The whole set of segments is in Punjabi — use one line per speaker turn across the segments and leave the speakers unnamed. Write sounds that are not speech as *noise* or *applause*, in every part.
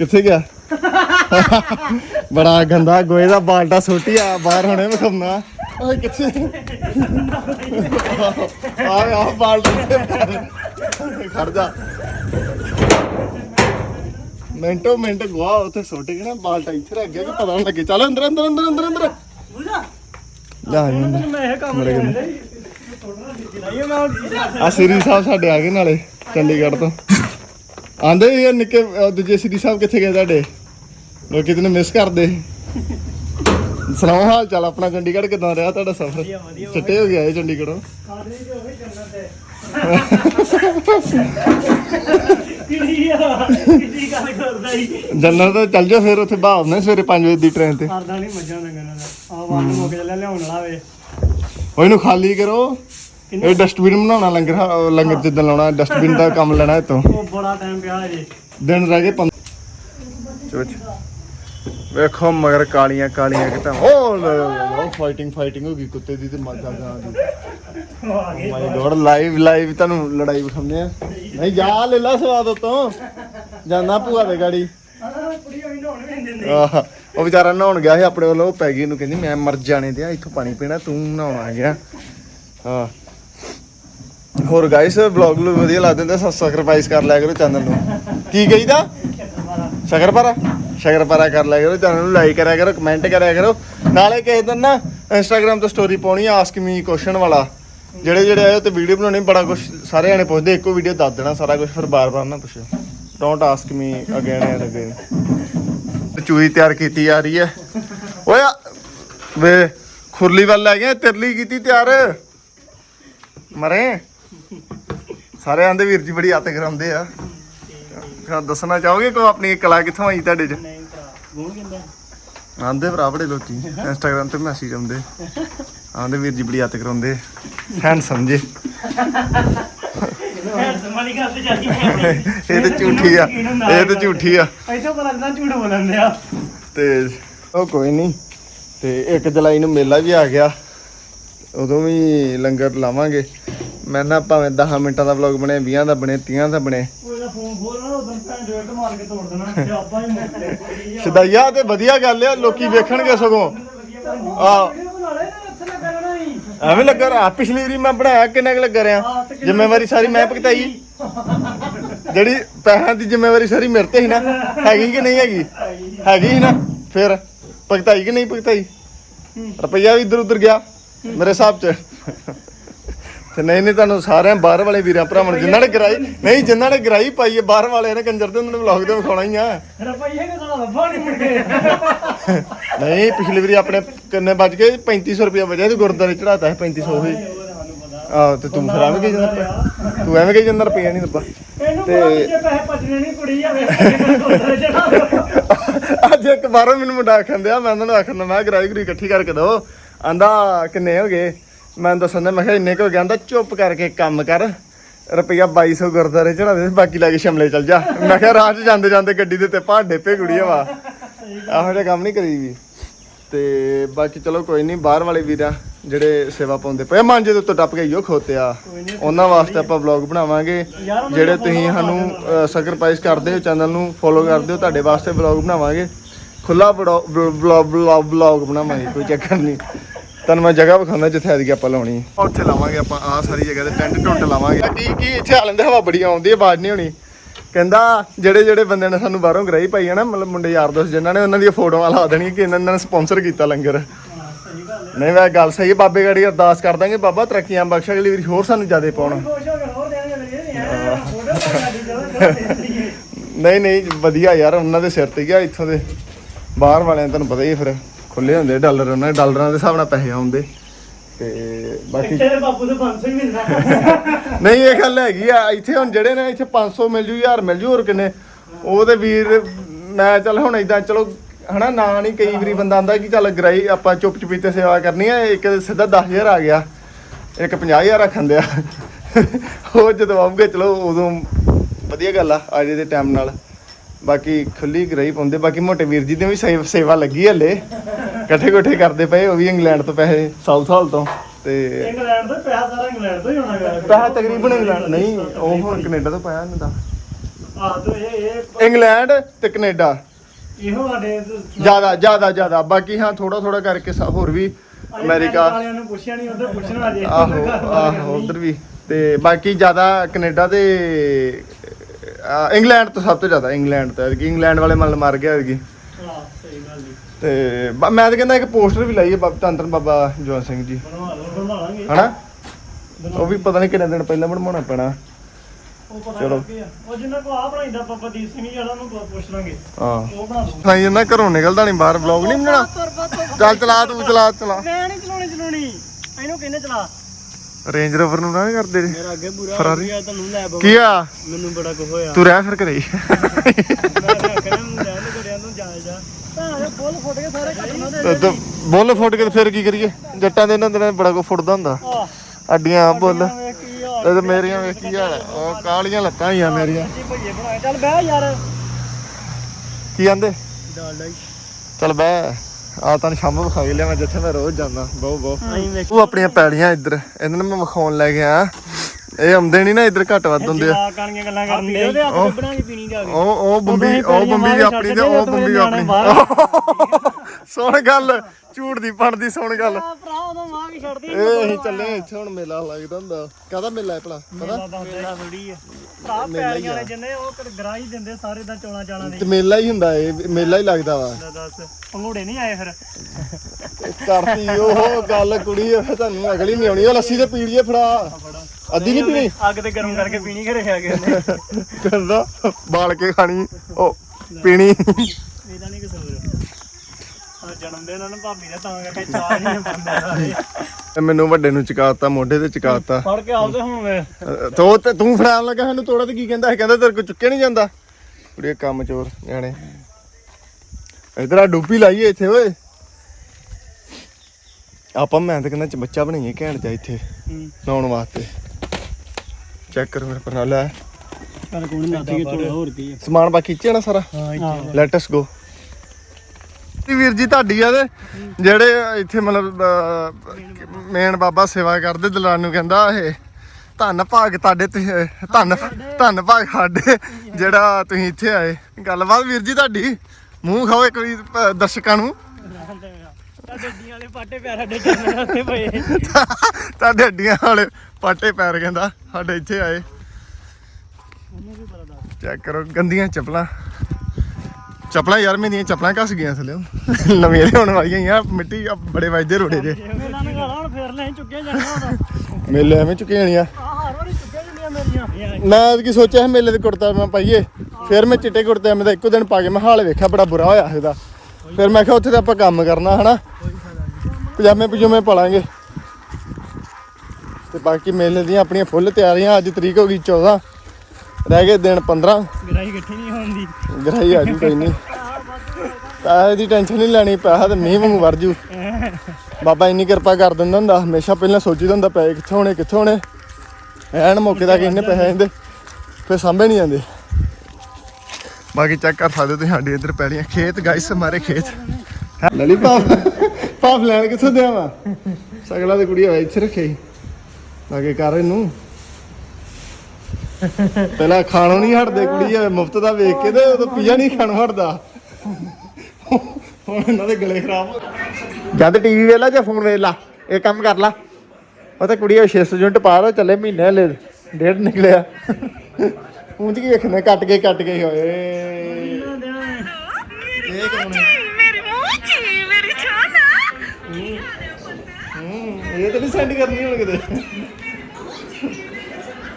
ਕਿੱਥੇ ਗਿਆ? ਬੜਾ ਗੰਦਾ ਗੋਏ ਦਾ ਬਾਲਟਾ ਸੋਟੀ ਆ ਬਾਹਰ ਹੁਣੇ ਵਿਖਾਉਣਾ। ਓਏ ਕਿੱਥੇ? ਆ ਆ ਬਾਲਟਾ ਖੜ ਜਾ। ਮਿੰਟੋ ਮਿੰਟ ਗਵਾ ਉੱਥੇ ਸੁੱਟ ਕੇ ਨਾ ਬਾਲਟਾ ਇੱਥੇ ਰੱਖ ਗਿਆ ਕਿ ਪਤਾ ਨਹੀਂ ਲੱਗੇ। ਚੱਲ ਅੰਦਰ ਅੰਦਰ ਅੰਦਰ ਅੰਦਰ ਅੰਦਰ।
ਬੁਝਾ।
ਲੈ ਆ ਜੀ ਅੰਦਰ।
ਮੈਂ ਇਹ ਕੰਮ ਨਹੀਂ ਕਰਦਾ ਨਹੀਂ ਮੈਂ ਹੁਣ
ਆ ਸ੍ਰੀ ਸਾਹਿਬ ਸਾਡੇ ਆ ਗਏ ਨਾਲੇ ਚੰਡੀਗੜ੍ਹ ਤੋਂ। ਆਂਦੇ ਇਹ ਨਿੱਕੇ ਅਹ ਦੂਜੇ ਸ੍ਰੀ ਸਾਹਿਬ ਕਿੱਥੇ ਗਏ ਤੁਹਾਡੇ? ਲੋਕੀ ਤੈਨੂੰ ਮਿਸ ਕਰਦੇ। ਸੁਣਾਓ ਹਾਲ ਚਾਲ ਆਪਣਾ ਚੰਡੀਗੜ੍ਹ ਕਿਦਾਂ ਰਿਹਾ ਤੁਹਾਡਾ ਸਫ਼ਰ। ਚਿੱਟੇ ਹੋ ਗਿਆ ਇਹ ਚੰਡੀਗੜ੍ਹੋਂ?
ਜੋ ਕਿਹੜੀ ਆ ਗੱਲ ਕਰਦਾ
ਤੋਂ ਚੱਲ ਜਾਓ ਫਿਰ ਉੱਥੇ ਭਾਵ ਨੇ ਸਵੇਰੇ 5 ਵਜੇ ਦੀ ਟ੍ਰੇਨ ਤੇ।
ਸਰਦਾ ਨਹੀਂ ਮੱਝਾਂ ਲੰਗਣਾ ਦਾ। ਆ ਵਾਰ ਮੁੱਕ ਚੱਲਿਆ ਲਿਆਉਣ ਵਾਲਾ ਵੇ।
ਉਹ ਇਹਨੂੰ ਖਾਲੀ ਕਰੋ। ਇਹ ਡਸਟਬਿਨ ਬਣਾਉਣਾ ਲੰਗਰ ਹਾ- ਲੰਗਰ ਜਿੱਦਾਂ ਲਾਉਣਾ ਡਸਟਬਿਨ ਦਾ ਕੰਮ ਲੈਣਾ ਇਤੋਂ
ਉਹ ਬੜਾ ਟਾਈਮ ਪਿਆ ਜੇ
ਦਿਨ ਰਹਿ ਗਏ 15 ਚੋਚ ਵੇਖੋ ਮਗਰ ਕਾਲੀਆਂ ਕਾਲੀਆਂ ਕਿਤਾ ਉਹ ਲੋ ਫਾਈਟਿੰਗ ਫਾਈਟਿੰਗ ਹੋ ਗਈ ਕੁੱਤੇ ਦੀ ਤੇ ਮਾਦਾ ਗਾਂ ਦੀ।
ਆ ਗਏ
ਮਾਈ ਗੋਡ ਲਾਈਵ ਲਾਈਵ ਤੁਹਾਨੂੰ ਲੜਾਈ ਵਿਖਾਉਂਦੇ ਆ। ਨਹੀਂ ਜਾ ਲੈ ਲਾ ਸਵਾਦ ਉਤੋਂ। ਜਾਂਦਾ ਭੂਆ ਦੇ ਗਾੜੀ।
ਆਹ ਕੁੜੀ ਹੋਈ ਨਹਾਉਣ ਵੀ ਨਹੀਂ ਦਿੰਦੇ
ਆਹ, ਉਹ ਵਿਚਾਰਾ ਨਹਾਉਣ ਗਿਆ ਸੀ ਆਪਣੇ ਵੱਲੋਂ ਉਹ ਪੈ ਗਈ ਨੂੰ ਕਹਿੰਦੀ ਮੈਂ ਮਰ ਜਾਣੇ ਤੇ ਆ ਇੱਥੋਂ ਪਾਣੀ ਪੀਣਾ ਤੂੰ ਨਹਾਉਣ ਆ ਗਿਆ ਹਾਂ ਹੋਰ ਗਾਇਸ ਵਲੌਗ ਨੂੰ ਵਧੀਆ ਲੱਗਦੇ ਤਾਂ ਸਬਸਕ੍ਰਾਈਬ ਕਰ ਲਿਆ ਕਰੋ ਚੈਨਲ ਨੂੰ। ਕੀ ਕਹੀਦਾ? ਸ਼ਕਰਪਾਰਾ? ਸ਼ਕਰਪਾਰਾ ਕਰ ਲਿਆ ਕਰੋ ਚੈਨਲ ਨੂੰ ਲਾਈਕ ਕਰਿਆ ਕਰੋ ਕਮੈਂਟ ਕਰਿਆ ਕਰੋ। ਨਾਲੇ ਕਿਸੇ ਦਿਨ ਨਾ ਇੰਸਟਾਗ੍ਰam ਤੇ ਸਟੋਰੀ ਪਾਉਣੀ ਆਸਕ ਮੀ ਕੁਐਸਚਨ ਵਾਲਾ। ਜਿਹੜੇ ਜਿਹੜੇ ਆਏ ਤੇ ਵੀਡੀਓ ਬਣਾਉਣੀ, ਬੜਾ ਕੁਝ ਸਾਰੇ ਜਾਣੇ ਪੁੱਛਦੇ, ਇੱਕੋ ਵੀਡੀਓ ਦੱਸ ਦੇਣਾ, ਸਾਰਾ ਕੁਝ ਫਿਰ ਬਾਰ-ਬਾਰ ਨਾ ਪੁੱਛੋ don't ask me again and again ਚੂਈ ਤਿਆਰ ਕੀਤੀ ਜਾ ਰਹੀ ਹੈ। ਓਏ ਵੇ, ਖੁਰਲੀ ਵੱਲ ਲੈ ਗਏ, ਤਿਰਲੀ ਕੀਤੀ ਤਿਆਰ। ਮਰੇ। ਸਾਰੇ ਆਂਦੇ ਵੀਰ ਜੀ ਬੜੀ ਆਤਕ ਕਰਾਉਂਦੇ ਆ। ਹਾਂ, ਦੱਸਣਾ ਚਾਹੋਗੇ ਕੋ ਆਪਣੀ ਕਲਾ ਕਿੱਥੋਂ ਆਈ ਤੁਹਾਡੇ ਚ?
ਨਹੀਂ ਭਰਾ ਗੋਣ ਕਿੰਦਾ
ਆਂਦੇ ਭਰਾ ਬੜੇ ਲੋਕੀ ਇੰਸਟਾਗ੍ਰam ਤੇ ਮੈਸੇਜ ਆਉਂਦੇ। ਆਂਦੇ ਵੀਰ ਜੀ ਬੜੀ ਆਤਕ ਕਰਾਉਂਦੇ
ਚੱਲੀ ਜਾਂਦੀ
ਇਹ ਤੇ ਝੂਠੀ ਆ ਇਹ ਤੇ ਝੂਠੀ ਆ।
ਐਸਾ ਪਤਾ ਲੱਗਦਾ ਝੂਠ ਬੋਲਣ ਆ
ਤੇ ਉਹ ਕੋਈ ਨਹੀਂ ਤੇ 1 ਜੁਲਾਈ ਨੂੰ ਮੇਲਾ ਵੀ ਆ ਗਿਆ। ਉਦੋਂ ਵੀ ਲੰਗਰ ਲਾਵਾਂਗੇ। ਮੈਂ ਨਾ ਭਾਵੇਂ 10 ਮਿੰਟਾਂ ਦਾ ਵਲੌਗ ਬਣੇ 20 ਦਾ ਬਣੇ 30 ਦਾ ਬਣੇ
ਫੋਨ ਖੋਲਣਾ ਉਦੋਂ ਭੈਣ ਜੋ ਇੱਕ ਮਾਰ ਕੇ ਤੋੜ ਦੇਣਾ ਤੇ ਆਪਾਂ ਹੀ ਮੁੱਕਦੇ
ਸਦਾਈਆ ਤੇ ਵਧੀਆ ਗੱਲ ਆ ਲੋਕੀ ਵੇਖਣਗੇ ਸਗੋਂ। ਆ। ਐਵੇਂ ਲੱਗਾ ਰਿਹਾ ਪਿਛਲੀ ਵਾਰੀ ਮੈਂ ਬਣਾਇਆ ਕਿੰਨਾ ਕੁ ਲੱਗਾ ਰਿਹਾ? ਜ਼ਿੰਮੇਵਾਰੀ ਸਾਰੀ ਮੈਂ ਭੁਗਤਾਈ। ਜਿਹੜੀ ਪੈਸਿਆਂ ਦੀ ਜ਼ਿੰਮੇਵਾਰੀ ਸਾਰੀ ਮੇਰੇ ਤੇ ਸੀ ਨਾ ਹੈਗੀ ਕਿ ਨਹੀਂ ਹੈਗੀ? ਹੈਗੀ ਸੀ ਨਾ ਫਿਰ ਭੁਗਤਾਈ ਕਿ ਨਹੀਂ ਭੁਗਤਾਈ? ਰੁਪਈਆ ਵੀ ਇੱਧਰ ਉੱਧਰ ਗਿਆ ਮੇਰੇ ਹਿਸਾਬ 'ਚ। ਤੇ ਨਹੀਂ ਨਹੀਂ ਤੁਹਾਨੂੰ ਸਾਰਿਆਂ ਬਾਹਰ ਵਾਲੇ ਵੀਰਾਂ ਭਰਾਵਾਂ ਨੂੰ ਜਿਨ੍ਹਾਂ ਨੇ ਗਰਾਈ ਨਹੀਂ ਜਿਨ੍ਹਾਂ ਨੇ ਗਰਾਈ ਪਾਈ ਹੈ ਬਾਹਰ ਵਾਲੇ ਨੇ ਕੰਜਰ ਤੇ ਉਹਨਾਂ ਨੂੰ ਵਲੌਗ ਤੇ ਵਿਖਾਉਣਾ ਹੀ ਆ।
ਰੁਪਈਏ ਨੇ ਸਾਲਾ ਲੱਭਾ ਨਹੀਂ ਮੁੰਡੇ
ਨਹੀਂ ਪਿਛਲੀ ਵਾਰੀ ਆਪਣੇ ਕਿੰਨੇ ਬਚ ਗਏ? 3500 ਰੁਪਇਆ ਵਜਿਆ ਤੇ ਗੁਰਦਾਰੇ ਚੜਾਤਾ ਸੀ 3500 ਹੀ ਆ ਤੇ ਤੂੰ ਫਿਰ ਐਵੇਂ ਕਹੀ ਜਾਂਦਾ? ਤੂੰ ਐਵੇਂ ਕਹੀ ਜਾਂਦਾ ਰੁਪਇਆ ਨਹੀਂ ਦੱਬਾ
ਪੈਸੇ ਭੱਜਣੇ ਨਹੀਂ ਕੁੜੀ ਜਿਹੜਾ
ਅੱਜ ਇੱਕ ਬਾਰੋਂ ਮੈਨੂੰ ਮੁੰਡਾ ਆਖਣ ਦਿਆ ਮੈਂ ਉਹਨਾਂ ਨੂੰ ਆਖਣ ਮੈਂ ਗਰਾਈ ਗਰੀ ਇਕੱਠੀ ਕਰਕੇ ਦੋ ਆਂਦਾ ਕਿੰਨੇ ਹੋ ਗਏ? ਮੈਂ ਦੱਸਣ ਦਾ ਮੈਂ ਕਿਹਾ ਇੰਨੇ ਕੁ ਆਂਦਾ ਚੁੱਪ ਕਰਕੇ ਕੰਮ ਕਰ ਰੁਪਈਆ 2200 ਗੁਰਦਾਰੇ ਚੜਾ ਦੇ ਬਾਕੀ ਲੈ ਕੇ ਸ਼ਿਮਲੇ ਚੱਲ ਜਾ। ਮੈਂ ਕਿਹਾ ਰਾਹ 'ਚ ਜਾਂਦੇ ਜਾਂਦੇ ਗੱਡੀ ਦੇ ਉੱਤੇ ਭਾਂਡੇ ਪੇ ਹਵਾ ਇਹੋ ਜਿਹਾ ਕੰਮ ਨਹੀਂ ਕਰੀ ਵੀ। ਤੇ ਬਾਕੀ ਚਲੋ ਕੋਈ ਨਹੀਂ ਬਾਹਰ ਵਾਲੇ ਵੀਰਾਂ ਜਿਹੜੇ ਸੇਵਾ ਪਾਉਂਦੇ ਪਏ ਮਾਂਜੇ ਦੇ ਉੱਤੇ ਟੱਪ ਕੇ ਯੋ ਖੋਤੇ ਆ ਉਹਨਾਂ ਵਾਸਤੇ ਆਪਾਂ ਵਲੌਗ ਬਣਾਵਾਂਗੇ। ਜਿਹੜੇ ਤੁਸੀਂ ਸਾਨੂੰ ਸਬਸਕ੍ਰਾਈਬ ਕਰਦੇ ਹੋ ਚੈਨਲ ਨੂੰ ਫੋਲੋ ਕਰਦੇ ਹੋ ਤੁਹਾਡੇ ਵਾਸਤੇ ਵਲੌਗ ਬਣਾਵਾਂਗੇ। ਖੁੱਲਾ ਵਲੌਗ ਬਣਾਵਾਂਗੇ ਕੋਈ ਚੱਕਰ ਨਹੀਂ ਤੁਹਾਨੂੰ ਮੈਂ ਜਗ੍ਹਾ ਵਿਖਾਉਂਦਾ ਜਿੱਥੇ ਆਦੀ ਆਪਾਂ ਲਾਉਣੀ ਹੈ। ਉੱਥੇ ਲਾਵਾਂਗੇ ਆਪਾਂ ਆ ਸਾਰੀ ਜਗ੍ਹਾ ਤੇ ਟੈਂਟ ਟੁੰਟ ਲਾਵਾਂਗੇ। ਕੀ ਕੀ ਇੱਥੇ ਆ ਲੈਂਦੇ ਹਵਾ ਬੜੀ ਆਉਂਦੀ ਹੈ ਆਵਾਜ਼ ਨਹੀਂ ਹੋਣੀ ਕਹਿੰਦਾ ਜਿਹੜੇ ਜਿਹੜੇ ਬੰਦੇ ਨੇ ਸਾਨੂੰ ਬਾਹਰੋਂ ਗਰਾਈ ਪਾਈ ਹੈ ਨਾ ਮਤਲਬ ਮੁੰਡੇ ਯਾਰ ਦੋਸਤ ਜਿਨ੍ਹਾਂ ਨੇ ਉਹਨਾਂ ਦੀਆਂ ਫੋਟੋਆਂ ਲਾ ਦੇਣੀਆਂ ਕਿ ਇਹਨਾਂ ਨੇ ਸਪਾਂਸਰ ਕੀਤਾ ਲੰਗਰ। ਨਹੀਂ ਵੈ ਗੱਲ ਸਹੀ ਹੈ ਬਾਬੇ ਗੜੀ ਅਰਦਾਸ ਕਰ ਦਾਂਗੇ ਬਾਬਾ ਤਰੱਕੀਆਂ ਬਖਸ਼ ਅਗਲੀ ਵਾਰੀ ਹੋਰ ਸਾਨੂੰ ਜ਼ਿਆਦਾ ਪਾਉਣ।
ਨਹੀਂ ਦੀ ਦੇ
ਨਹੀਂ ਵਧੀਆ ਯਾਰ ਉਹਨਾਂ ਦੇ ਸਿਰ ਤੇ ਗਿਆ ਇੱਥੋਂ ਦੇ ਬਾਹਰ ਵਾਲਿਆਂ ਨੂੰ ਤੁਹਾਨੂੰ ਪਤਾ ਹੈ ਫਿਰ। ਖੁੱਲੇ ਹੁੰਦੇ ਡਾਲਰ ਉਹਨਾਂ ਦੇ ਡਾਲਰਾਂ ਦੇ ਹਿਸਾਬ ਨਾਲ ਪੈਸੇ ਆਉਂਦੇ। ਤੇ ਬਾਕੀ
ਤੇਰੇ ਬਾਪੂ ਦੇ 500 ਹੀ ਮਿਲਦਾ।
ਨਹੀਂ ਇਹ ਗੱਲ ਹੈਗੀ ਆ ਇੱਥੇ ਹੁਣ ਜਿਹੜੇ ਨੇ ਇੱਥੇ 500 ਮਿਲ ਜੂ 1000 ਮਿਲ ਜੂ ਹੋਰ ਕਿੰਨੇ? ਉਹਦੇ ਵੀਰ ਮੈਂ ਚੱਲ ਹੁਣ ਇਦਾਂ ਚਲੋ ਹਨਾ ਨਾ ਨਹੀਂ ਕਈ ਵਾਰੀ ਬੰਦਾ ਆਂਦਾ ਕਿ ਚੱਲ ਗਰਾਈ ਆਪਾਂ ਚੁੱਪ ਚੁਪੀਤੇ ਸੇਵਾ ਕਰਨੀ ਆ ਇੱਕ ਸਿੱਧਾ 10000 ਆ ਗਿਆ ਇੱਕ 50000 ਰੱਖਣ ਦਿਆ। ਉਹ ਜਦੋਂ ਆਉਗੇ ਚਲੋ ਉਦੋਂ ਵਧੀਆ ਗੱਲ ਆ ਅੱਜ ਦੇ ਟਾਈਮ ਨਾਲ। ਬਾਕੀ ਖੁੱਲੀ ਗਰਾਈ ਪਾਉਂਦੇ ਬਾਕੀ ਮੋਟੇ ਵੀਰ ਜੀ ਦੀ ਵੀ ਸੇਵਾ ਲੱਗੀ ਹਲੇ। ਇਕੱਠੇ ਕੋਠੇ ਕਰਦੇ ਪਏ ਉਹ ਵੀ ਇੰਗਲੈਂਡ ਤੋਂ ਪੈਸੇ ਸਾਊਥ ਹਾਲ ਤੋਂ ਤੇ
ਇੰਗਲੈਂਡ ਤੋਂ ਪੈਸਾ ਸਾਰਾ ਇੰਗਲੈਂਡ ਤੋਂ ਹੀ ਹੋਣਾ ਗਾ।
ਪੈਸਾ ਤਕਰੀਬਨ ਇੰਗਲੈਂਡ ਨਹੀਂ ਉਹ ਹੁਣ ਕੈਨੇਡਾ ਤੋਂ ਪਾਇਆ ਇਹਨੂੰ
ਆਹ ਤੋ ਇਹ ਇਹ
ਇੰਗਲੈਂਡ ਤੇ ਕੈਨੇਡਾ।
ਇਹੋ ਸਾਡੇ
ਜ਼ਿਆਦਾ ਜ਼ਿਆਦਾ ਜ਼ਿਆਦਾ ਬਾਕੀ ਹਾਂ ਥੋੜਾ ਥੋੜਾ ਕਰਕੇ ਹੋਰ ਵੀ ਅਮਰੀਕਾ।
ਵਾਲਿਆਂ ਨੂੰ ਪੁੱਛਿਆ ਨਹੀਂ ਉਧਰ ਪੁੱਛਣਾ ਜੇ
ਆਹੋ ਆਹੋ ਉਧਰ ਵੀ। ਤੇ ਬਾਕੀ ਜ਼ਿਆਦਾ ਕੈਨੇਡਾ ਤੇ ਅਹ, ਇੰਗਲੈਂਡ ਤੋਂ ਸਭ ਤੋਂ ਜ਼ਿਆਦਾ ਇੰਗਲੈਂਡ ਤੋਂ ਕਿ ਇੰਗਲੈਂਡ ਵਾਲੇ ਮਲ ਮਾਰ ਗਿਆ ਐਤਕੀ। ਤੇ ਬ- ਮੈਂ ਤਾਂ ਕਹਿੰਦਾ ਇੱਕ ਪੋਸਟਰ ਵੀ ਲਾਈਏ ਬਾਬਾ ਧੰਨ ਬਾਬਾ ਜਵਨ ਸਿੰਘ ਜੀ।
ਬਣਵਾ ਲਓ ਬਣਵਾ ਲਾਂਗੇ।
ਹਨਾ? ਉਹ ਵੀ ਪਤਾ ਨਹੀਂ ਕਿੰਨੇ ਦਿਨ ਪਹਿਲਾਂ ਬਣਵਾਉਣਾ ਪੈਣਾ।
ਉਹ ਪਤਾ
ਚਲੋ।
ਉਹ ਜਿੰਨਾ ਕੋ ਆ ਬਣਾਈਦਾ ਬਾਬਾ ਦੀਪ ਸਿੰਘ ਜੀ ਵਾਲਾ ਨੂੰ ਪੁੱਛ ਲਾਂਗੇ।
ਹਾਂ।
ਉਹ ਬਣਾ ਦੋ
ਸਾਈ ਜੰਨਾ ਘਰੋਂ ਨਿਕਲਦਾ ਨਹੀਂ ਬਾਹਰ ਵਲੌਗ ਨਹੀਂ ਬਣਾਉਣਾ। ਚੱਲ ਚਲਾ ਤੂੰ ਚਲਾ ਚਲਾ।
ਮੈਂ ਨਹੀਂ ਚਲਾਉਣੀ ਚਲਾਉਣੀ। ਇਹਨੂੰ ਕਹਿੰਦੇ ਚਲਾ?
ਰੇਂਜ ਰੋਵਰ ਨੂੰ ਨਾ ਕਰਦੇ ਜੀ।
ਮੇਰਾ ਅੱਗੇ ਬੁਰਾ
Ferrari?
ਗਿਆ ਤੁਹਾਨੂੰ ਲੈ
ਕੀ ਆ?
ਮੈਨੂੰ ਬੜਾ ਕੁ ਹੋਇਆ।
ਤੂੰ ਰਹਿ ਫਿਰ ਘਰੇ। ਹੀ।
ਮੈਂ ਕਹਿੰਦਾ ਨੂੰ ਲੈ ਨੂੰ ਗੜਿਆਂ ਨੂੰ ਜਾ ਜਾ ਭਾਵੇਂ ਬੁੱਲ ਫੁੱਟ ਕੇ ਸਾਰੇ ਕੱਟਣਾ ਦੇ
ਤੇ ਤੇ ਬੁੱਲ ਫੁੱਟ ਕੇ ਤੇ ਫਿਰ ਕੀ ਕਰੀਏ? ਜੱਟਾਂ ਦੇ ਇਹਨਾਂ ਦਿਨਾਂ 'ਚ ਬੜਾ ਕੋ ਫੁੱਟਦਾ ਹੁੰਦਾ। ਅੱਡੀਆਂ ਬੁੱਲ।
ਵੇਖ ਕੀ ਹਾਲ
ਤੇ ਤੇ ਮੇਰੀਆਂ ਵੇਖ ਕੀ ਹਾਲ ਆ। ਉਹ ਕਾਲੀਆਂ ਲੱਤਾਂ ਹੀ ਆ ਮੇਰੀਆਂ।
ਜੀ ਭਈਏ ਬਣਾਏ ਚੱਲ ਬਹਿ ਯਾਰ।
ਕੀ ਕਹਿੰਦੇ ਚੱਲ ਬਹਿ। ਆ ਤਾਂ ਸ਼ਾਮ ਵਿਖਾਈ ਲਿਆ ਮੈਂ ਜਿੱਥੇ ਮੈਂ ਰੋਜ਼ ਜਾਂਦਾ। ਬਹੁ ਬਹੁ।
ਅਸੀਂ ਵੇਖ
ਉਹ ਆਪਣੀਆਂ ਪੈੜੀਆਂ ਇੱਧਰ। ਇਹਨਾਂ ਨੂੰ ਮੈਂ ਵਿਖਾਉਣ ਲੈ ਗਿਆ ਇਹ ਆਉਂਦੇ ਨਹੀਂ ਨਾ ਇੱਧਰ ਘੱਟ ਵੱਧ ਹੁੰਦੇ ਆ।
ਕਾਣੀਆਂ ਗੱਲਾਂ ਕਰਨ ਦੇ ਉਹਦੇ ਹੱਥ ਬਣਾ ਕੇ ਪੀਣੀ ਜਾ ਕੇ
ਉਹ ਉਹ ਬੰਬੀ ਉਹ ਬੰਬੀ ਆਪਣੀ ਤੇ ਉਹ ਬੰਬੀ ਵੀ ਆਪਣੀ। *laughs* ਸੁਣ ਗੱਲ ਝੂਠ ਦੀ ਬਣਦੀ ਸੁਣ ਗੱਲ।
ਆ ਭਰਾ ਉਦੋਂ ਮਾਂ ਕੀ ਛੱਡਦੀ
ਇਹ ਅਸੀਂ ਚੱਲੇ ਇੱਥੇ ਹੁਣ ਮੇਲਾ ਲੱਗਦਾ ਹੁੰਦਾ। ਕਾਹਦਾ ਮੇਲਾ ਹੈ ਭਲਾ ਪਤਾ?
ਮੇਲਾ ਥੋੜੀ ਆ। ਭਰਾ ਪੈਲੀਆਂ ਵਾਲੇ ਜਿੰਨੇ ਉਹ ਕਰ ਗਰਾਈ ਦਿੰਦੇ ਸਾਰੇ ਦਾ ਚੋਲਾ ਚਾਲਾਂ ਦੇ।
ਤੇ ਮੇਲਾ ਹੀ ਹੁੰਦਾ ਇਹ ਮੇਲਾ ਹੀ ਲੱਗਦਾ ਵਾ।
ਦੱਸ ਪੰਗੂੜੇ ਨਹੀਂ ਆਏ ਫਿਰ?
ਕਰਤੀ ਉਹ ਗੱਲ ਕੁੜੀ ਤੁਹਾਨੂੰ ਅਗਲੀ ਨਹੀਂ ਆਉਣੀ। ਉਹ ਲੱਸੀ ਤੇ ਪੀੜੀਏ ਫੜਾ। ਅੱਧੀ ਨਹੀਂ ਪੀਣੀ?
ਅੱਗ ਤੇ ਗਰਮ ਕਰਕੇ ਪੀਣੀ ਘਰੇ ਆ ਕੇ
ਕਹਿੰਦਾ ਬਾਲ ਕੇ ਖਾਣੀ ਉਹ ਪੀਣੀ।
ਇਹਦਾ ਨਹੀਂ ਕਸੂਰ ਆ ਜਨਮ ਦਿਨ ਉਹਨਾਂ ਭਾਬੀ ਦਾ ਤਾਂ ਕਰਕੇ ਚਾਹ ਨਹੀਂ ਬੰਦਾ
ਮੈਨੂੰ ਵੱਡੇ ਨੂੰ ਚਕਾਤਾ ਮੋਢੇ ਤੇ ਚਕਾਤਾ।
ਫੜ ਕੇ ਆਉਂਦੇ ਹੁਣ
ਅਹ ਤੇ ਤੇ ਤੂੰ ਫੜਾਉਣ ਲੱਗਾ ਸਾਨੂੰ ਤੋੜਾ ਤੇ ਕੀ ਕਹਿੰਦਾ ਕਹਿੰਦਾ ਤੇਰੇ ਕੋ ਚੁੱਕਿਆ ਨਹੀਂ ਜਾਂਦਾ। ਕੁੜੀਏ ਕੰਮ ਚੋਰ ਨਿਆਣੇ। ਇਧਰ ਆ ਡੂਪੀ ਲਾਈਏ ਇੱਥੇ ਓਏ। ਆਪਾਂ ਮੈਂ ਤਾਂ ਕਹਿੰਦਾ ਚ ਬੱਚਾ ਬਣਾਈਏ ਘੈਂਟ ਜਾ ਇੱਥੇ ਨਹਾਉਣ ਵਾਸਤੇ। ਚੈੱਕ ਕਰੋ ਮੇਰੇ ਪਰਨਾ ਲੈ।
ਚੱਲ ਕੋਈ ਨਹੀਂ ਲੱਦੀ ਕੇ ਹੋਰ ਕੀ
ਸਮਾਨ ਬਾਕੀ ਇੱਥੇ ਨਾ ਸਾਰਾ?
ਹਾਂ
ਲੈਟ ਅਸ ਗੋ ਵੀਰ ਜੀ ਤੁਹਾਡੀ ਆ ਤੇ ਜਿਹੜੇ ਇੱਥੇ ਮਤਲਬ ਮੇਨ ਬਾਬਾ ਸੇਵਾ ਕਰਦੇ ਦਲਾਨ ਨੂੰ ਕਹਿੰਦਾ ਇਹ ਧੰਨ ਭਾਗ ਤੁਹਾਡੇ ਧੰਨ ਧੰਨ ਭਾਗ ਸਾਡੇ ਜਿਹੜਾ ਤੁਸੀਂ ਇੱਥੇ ਆਏ। ਗੱਲਬਾਤ ਵੀਰ ਜੀ ਤੁਹਾਡੀ ਮੂੰਹ ਖਾਓ ਇੱਕ ਵਾਰੀ ਪ- ਦਰਸ਼ਕਾਂ ਨੂੰ।
ਤਾਂ ਡੱਡੀਆਂ ਵਾਲੇ ਪਾਟੇ ਪਿਆਰਾ ਡੇ ਚੱਲਣ ਉੱਤੇ ਪਏ।
ਤੁਹਾਡੇ ਹੱਡੀਆਂ ਵਾਲੇ। *laughs* ਪਾਟੇ ਪੈਰ ਕਹਿੰਦਾ, ਸਾਡੇ ਇੱਥੇ ਆਏ। ਚੈੱਕ ਕਰੋ, ਗੰਦੀਆਂ ਚਪਲਾਂ। ਚਪਲਾਂ ਯਾਰ ਮੇਰੀਆਂ ਚਪਲਾਂ ਘਸ ਗਈਆਂ ਥੱਲੇ। ਨਵੀਆਂ ਲਿਆਉਣ ਵਾਲੀਆਂ ਹੀ ਮਿੱਟੀ ਬੜੇ ਵੱਜਦੇ ਰੋੜੇ ਜੇ।
ਮੇਲਾ ਨੇ ਹੁਣ ਫੇਰ ਲੈ ਚੁੱਕਿਆ ਜਾਣਾ
ਮੇਲੇ ਐਵੇਂ ਚੁੱਕੇ ਜਾਣੀਆਂ। ਮੈਂ ਕੀ ਸੋਚਿਆ ਮੇਲੇ ਦੇ ਕੁੜਤਾ ਮੈਂ ਪਾਈਏ। ਫਿਰ ਮੈਂ ਚਿੱਟੇ ਕੁੜਤੇ, ਮੈਂ ਤਾਂ ਇੱਕੋ ਦਿਨ ਪਾ ਕੇ, ਮੈਂ ਹਾਲ ਵੇਖਿਆ, ਬੜਾ ਬੁਰਾ ਹੋਇਆ ਇਹਦਾ। ਫਿਰ ਮੈਂ ਕਿਹਾ ਉੱਥੇ ਤਾਂ ਆਪਾਂ ਕੰਮ ਕਰਨਾ, ਹਨਾ। ਪਜਾਮੇ ਪਜੂਮੇ ਪਾਲਾਂਗੇ ਤੇ ਬਾਕੀ ਮੇਲੇ ਦੀਆਂ ਆਪਣੀਆਂ ਫੁੱਲ ਤਿਆਰੀਆਂ ਅੱਜ ਤਰੀਕ ਹੋ ਗਈ 14 ਰਹਿ ਗਏ ਦਿਨ 15
ਗਰਾਈ ਇਕੱਠੀ ਨਹੀਂ ਹੁੰਦੀ
ਗਰਾਈ ਆ ਜੂ ਕੋਈ ਨਹੀਂ। ਪੈਸੇ ਦੀ ਟੈਨਸ਼ਨ ਨਹੀਂ ਲੈਣੀ ਪੈਸਾ ਤੇ ਮੀਂਹ ਵਾਂਗੂ ਵਰ ਜੂ। ਬਾਬਾ ਇੰਨੀ ਕਿਰਪਾ ਕਰ ਦਿੰਦਾ ਹੁੰਦਾ ਹਮੇਸ਼ਾ ਪਹਿਲਾਂ ਸੋਚੀਦਾ ਹੁੰਦਾ ਪੈਸੇ ਕਿੱਥੇ ਹੋਣੇ ਕਿੱਥੇ ਹੋਣੇ। ਐਨ ਮੌਕੇ ਦਾ ਕਿੰਨੇ ਪੈਸੇ ਆਂਦੇ ਫਿਰ ਸਾਂਭੇ ਨਹੀਂ ਜਾਂਦੇ। ਬਾਕੀ ਚੈੱਕ ਕਰ ਸਕਦੇ ਤੁਸੀਂ ਸਾਡੇ ਇੱਧਰ ਪੈੜੀਆਂ ਖੇਤ ਗਾਇਸ ਹਮਾਰੇ ਖੇਤ। ਲਲੀ ਪਾਪ ਪਾਪ ਲੈਣ ਕਿੱਥੋਂ ਦੇਵਾਂ ਸਗਲਾ ਦੀ ਕੁੜੀ ਹੋਇਆ ਇੱਥੇ ਲਾਗੇ ਕਰ ਇਹਨੂੰ। ਪਹਿਲਾਂ ਖਾਣੋਂ ਨਹੀਂ ਹਟਦੇ ਕੁੜੀ ਮੁਫਤ ਦਾ ਵੇਖ ਕੇ ਤੇ ਉਦੋਂ ਪੀਆ ਨਹੀਂ ਖਾਣੋਂ ਹਟਦਾ। ਹੁਣ ਇਹਨਾਂ ਦੇ ਗਲੇ ਖਰਾਬ ਜਦ ਟੀਵੀ ਵੇਲਾ ਜਾਂ ਫੋਨ ਵੇਲਾ ਇਹ ਕੰਮ ਕਰ ਲਾ। ਉਹ ਤਾਂ ਕੁੜੀ 600 ਯੂਨਿਟ ਪਾਰ ਹੋ ਚੱਲੇ ਮਹੀਨੇ ਹਲੇ ਡੇਢ ਨਿਕਲਿਆ। ਉਂਝ ਕੀ ਵੇਖਣਾ ਕੱਟ ਕੇ ਕੱਟ ਕੇ ਹੋਏ ਇਹ ਕੌਣ ਹੈ
ਮੇਰੀ ਮੋਚੀ ਮੇਰੀ ਛਾਨਾ
ਹੂੰ, ਇਹ ਤਾਂ ਨਹੀਂ ਸੈਂਡ ਕਰਨੀ ਹੁਣ ਕਿਤੇ।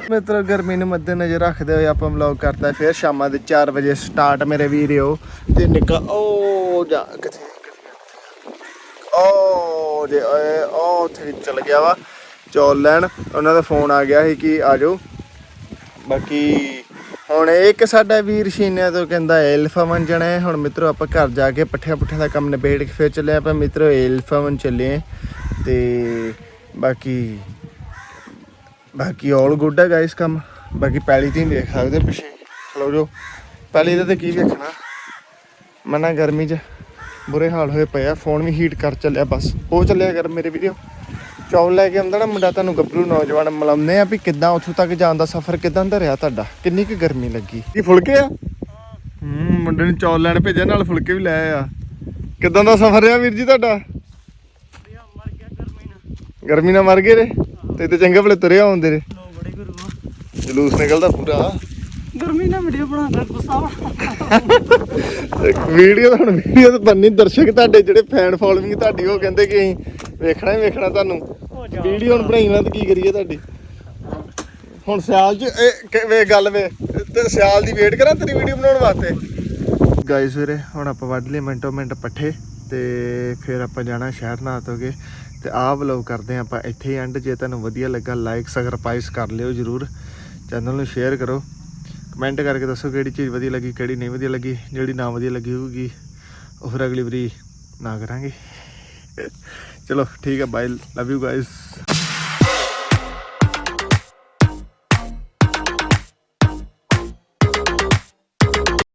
ਮਿੱਤਰੋ, ਗਰਮੀ ਨੂੰ ਮੱਦੇਨਜ਼ਰ ਰੱਖਦੇ ਹੋਏ ਆਪਾਂ ਵਲੌਗ ਕਰਦਾ ਫਿਰ ਸ਼ਾਮਾਂ ਦੇ 4 ਵਜੇ ਸਟਾਰਟ ਮੇਰੇ ਵੀਰਿਓ। ਤੇ ਨਿੱਕਾ ਉਹ ਜਾ, ਕਿੱਥੇ? ਉਹ ਜੇ, ਓਏ ਉਹ ਉੱਥੇ ਚਲ ਗਿਆ ਵਾ। ਚੌਲ ਲੈਣ। ਉਹਨਾਂ ਦਾ ਫੋਨ ਆ ਗਿਆ ਸੀ ਕਿ ਆ ਜਾਓ ਬਾਕੀ ਹੁਣ ਇੱਕ ਸਾਡਾ ਵੀਰ ਸ਼ੀਨਿਆ ਤੋਂ ਕਹਿੰਦਾ ਐਲਫਾ ਵਨ ਜਾਣਾ ਹੁਣ ਮਿੱਤਰੋ, ਆਪਾਂ ਘਰ ਜਾ ਕੇ ਪੱਠਿਆਂ ਪੁੱਠਿਆਂ ਦਾ ਕੰਮ ਨਿਬੇੜ ਕੇ ਫਿਰ ਚੱਲੇ ਆਪਾਂ ਮਿੱਤਰੋ ਐਲਫਾ ਵਨ ਚੱਲੇ ਤੇ ਬਾਕੀ ਬਾਕੀ ਆਲ ਗੁੱਡ ਹੈ ਗਾਇਸ ਕੰਮ। ਬਾਕੀ ਪੈਲੀ ਤੇ ਦੇਖ ਸਕਦੇ ਪਿੱਛੇ। ਖਲੋ ਜੋ, ਪੈਲੀ ਦਾ ਤੇ ਕੀ ਵੇਖਣਾ ਮਨਾ ਗਰਮੀ 'ਚ ਬੁਰੇ ਹਾਲ ਹੋਏ ਪਏ ਆ ਫੋਨ ਵੀ ਹੀਟ ਕਰ ਚੱਲਿਆ ਬਸ। ਉਹ ਚੱਲਿਆ ਕਰ ਮੇਰੇ ਵੀਡੀਓ ਚੌਲ ਲੈ ਕੇ ਆਉਂਦਾ ਨਾ ਮੁੰਡਾ, ਤੁਹਾਨੂੰ ਗੱਭਰੂ ਨੌਜਵਾਨ ਮਿਲਾਉਂਦੇ ਆ ਵੀ ਕਿੱਦਾਂ ਉੱਥੋਂ ਤੱਕ ਜਾਣ ਦਾ ਸਫ਼ਰ ਕਿੱਦਾਂ ਦਾ ਰਿਹਾ ਤੁਹਾਡਾ? ਕਿੰਨੀ ਕੁ ਗਰਮੀ ਲੱਗੀ? ਕੀ ਫੁਲਕੇ ਆ? ਹੂੰ, ਮੁੰਡੇ ਨੇ ਚੌਲ ਲੈਣ ਭੇਜਿਆ, ਨਾਲ ਫੁਲਕੇ ਵੀ ਲੈ ਆ ਕਿੱਦਾਂ ਦਾ ਸਫ਼ਰ ਰਿਹਾ ਵੀਰ ਜੀ ਤੁਹਾਡਾ?
ਗਰਮੀ ਨਾਲ
ਗਰਮੀ ਨਾਲ ਮਰ ਗਏ ਰੇ ਤੇ ਤੇ ਚੰਗੇ ਭਲੇ ਤੁਰੇ ਆਉਂਦੇ ਰੇ
ਲੋ ਬੜੇ ਗੁਰੂ
ਜਲੂਸ ਨਿਕਲਦਾ ਪੂਰਾ।
ਗਰਮੀ ਨਾਲ ਵੀਡੀਓ ਬਣਾਉਂਦਾ ਗੁੱਸਾ
ਵੀਡੀਓ ਹੁਣ ਵੀਡੀਓ ਤਾਂ ਬੰਨੀ ਦਰਸ਼ਕ ਤੁਹਾਡੇ ਜਿਹੜੇ ਫੈਨ ਫੋਲੋਇੰਗ ਤੁਹਾਡੀ ਉਹ ਕਹਿੰਦੇ ਕਿ ਅਸੀਂ ਵੇਖਣਾ ਹੀ ਵੇਖਣਾ ਤੁਹਾਨੂੰ। ਵੀਡੀਓ ਹੁਣ ਬਣਾਈ ਮੈਂ ਤਾਂ ਕੀ ਕਰੀਏ ਤੁਹਾਡੀ? ਹੁਣ ਸਿਆਲ ਚ ਇਹ ਕਿ- ਵੇ ਗੱਲ ਵੇ ਤੇ ਸਿਆਲ ਦੀ ਵੇਟ ਕਰਾਂ ਤੇਰੀ ਵੀਡੀਓ ਬਣਾਉਣ ਵਾਸਤੇ? ਗਾਇਸ ਵੀਰੇ ਹੁਣ ਆਪਾਂ ਵੱਢ ਲਏ ਮਿੰਟੋ ਮਿੰਟ ਪੱਠੇ ਤੇ ਫਿਰ ਆਪਾਂ ਜਾਣਾ ਸ਼ਹਿਰ ਨਾ ਤੋਗੇ ਤੇ ਆਹ ਵਲੌਗ ਕਰਦੇ ਹਾਂ ਆਪਾਂ। ਇੱਥੇ ਐਂਡ ਜੇ ਤੁਹਾਨੂੰ ਵਧੀਆ ਲੱਗਾ ਲਾਈਕ ਸਬਸਕ੍ਰਾਈਬ ਕਰ ਲਿਓ ਜਰੂਰ। ਚੈਨਲ ਨੂੰ ਸ਼ੇਅਰ ਕਰੋ। ਕਮੈਂਟ ਕਰਕੇ ਦੱਸੋ ਕਿਹੜੀ ਚੀਜ਼ ਵਧੀਆ ਲੱਗੀ, ਕਿਹੜੀ ਨਹੀਂ ਵਧੀਆ ਲੱਗੀ, ਜਿਹੜੀ ਨਾ ਵਧੀਆ ਲੱਗੀ ਹੋਊਗੀ। ਉਹ ਫਿਰ ਅਗਲੀ ਵਾਰੀ ਨਾ ਕਰਾਂਗੇ। ਚਲੋ, ਠੀਕ ਹੈ ਬਾਏ ਲਵ ਯੂ ਗਾਇਸ